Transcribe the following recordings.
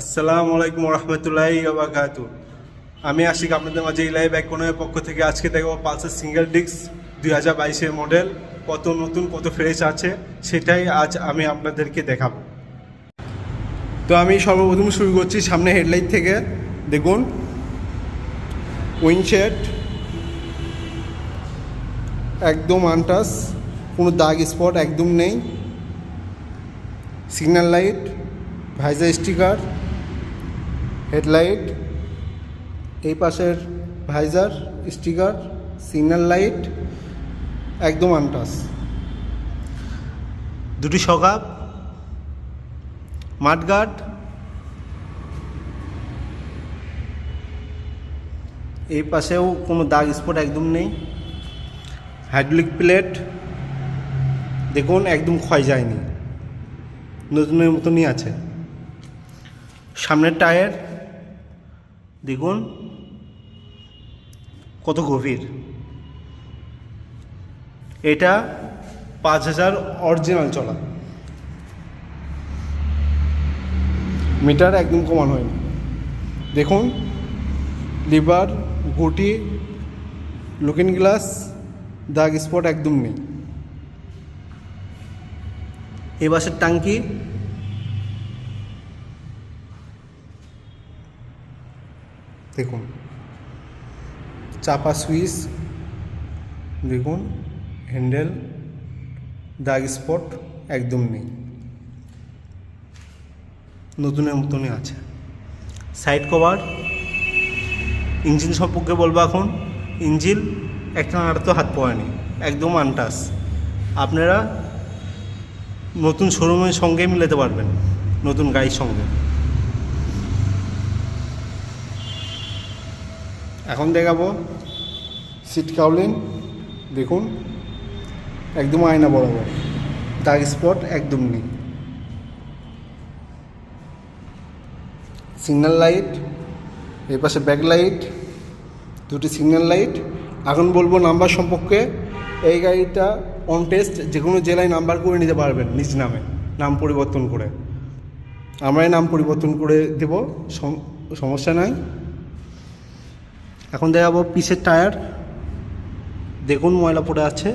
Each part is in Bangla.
আসসালামু আলাইকুম রহমতুল্লাহি আবাকাত আমি আশিক, আপনাদের মাঝে ইলাই ব্যাক কোনের পক্ষ থেকে আজকে দেখব পালসার সিঙ্গেল ডিস্ক দুই হাজার বাইশের মডেল কত নতুন, কত ফ্রেশ আছে, সেটাই আজ আমি আপনাদেরকে দেখাবো। তো আমি সর্বপ্রথম শুরু করছি সামনে হেডলাইট থেকে। দেখুন উইনশেড একদম আনটাস কোনো দাগ স্পট একদম নেই। Signal light visor sticker headlight, এই পাশের ভাইজার, স্টিকার, সিগন্যাল লাইট, একদম আনটাস দুটি সকাপ, মাঠগার্ড, এই পাশেও কোনো দাগ স্পট একদম নেই। হাইড্রোলিক প্লেট, দেখুন, একদম ক্ষয় যায়নি। নতুনের মতনই আছে। সামনের টায়ার দেখুন কত গভীর? এটা পাঁচ হাজার অরিজিনাল চলা। মিটার একদম কমান হয়নি। দেখুন, লিভার গুটি লুকিং গ্লাস দাগ স্পট একদম নেই। এই বাসের টাঙ্কি দেখুন, চাপা সুইচ দেখুন হ্যান্ডেল, দাগ স্পট একদম নেই। নতুনের মতনই আছে। সাইড কভার, ইঞ্জিন সম্পর্কে বলব এখন, ইঞ্জিন একটা তো হাত পড়েনি, একদম আনটাস। আপনারা নতুন শোরুমের সঙ্গে মিলাতে পারবেন, নতুন গাড়ির সঙ্গে। এখন দেখাবো সিট কাউলিং, দেখুন, একদম আয়না বরাবর। দাগ স্পট একদম নেই। সিগন্যাল লাইট এই পাশে ব্যাক লাইট দুটি সিগন্যাল লাইট এখন বলব নাম্বার সম্পর্কে, এই গাড়িটা অন টেস্ট যে কোনো জেলায় নাম্বার করে নিতে পারবেন, নিজ নামে, নাম পরিবর্তন করে। আমরাই নাম পরিবর্তন করে দেব সমস্যা নাই। এখন দেখাবো পিসের টায়ার। দেখুন, ময়লা পড়ে আছে।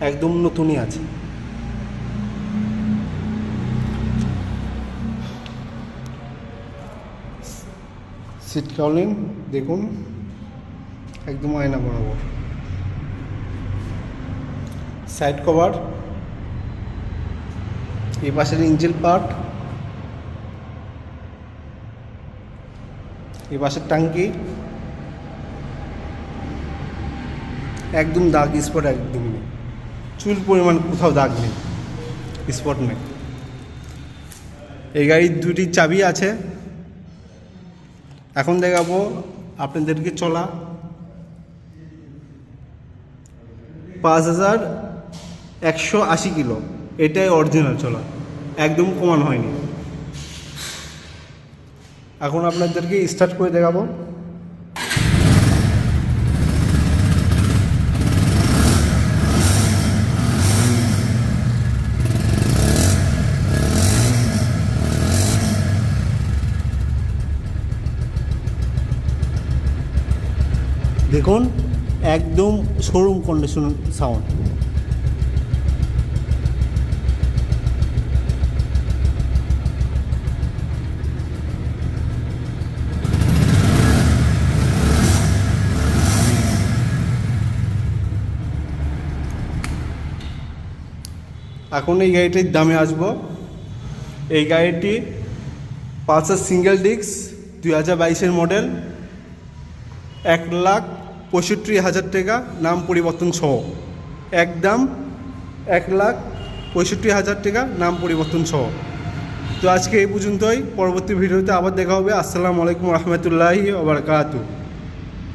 একদম নতুনই আছে। সিট কাউলিং, দেখুন। একদম আয়না বরাবর। Side cover. এই পাশের ইঞ্জিন পার্ট। এই পাশের টাঙ্কি। একদম দাগ স্পট একদম নেই। চুল পরিমাণ কোথাও দাগ নেই স্পট নেই। এই গাড়ির দুটি চাবি আছে। এখন দেখাবো আপনাদেরকে চলা। পাঁচ হাজার একশো আশি কিলো, এটাই অরিজিনাল চলা। একদম কমান হয়নি। এখন আপনাদেরকে স্টার্ট করে দেখাবো। দেখুন একদম শোরুম কন্ডিশন সাউন্ড এখন এই গাড়িটির দামে আসব। এই গাড়িটি পালসার সিঙ্গেল ডিস্ক, দুই হাজার বাইশের মডেল, এক লাখ পঁয়ষট্টি হাজার টাকা নাম পরিবর্তন সহ। একদম এক লাখ পঁয়ষট্টি হাজার টাকা নাম পরিবর্তন সহ। তো আজকে এই পর্যন্তই, পরবর্তী ভিডিওতে আবার দেখা হবে। আসসালামু আলাইকুম রহমতুল্লাহি ওবরকাতু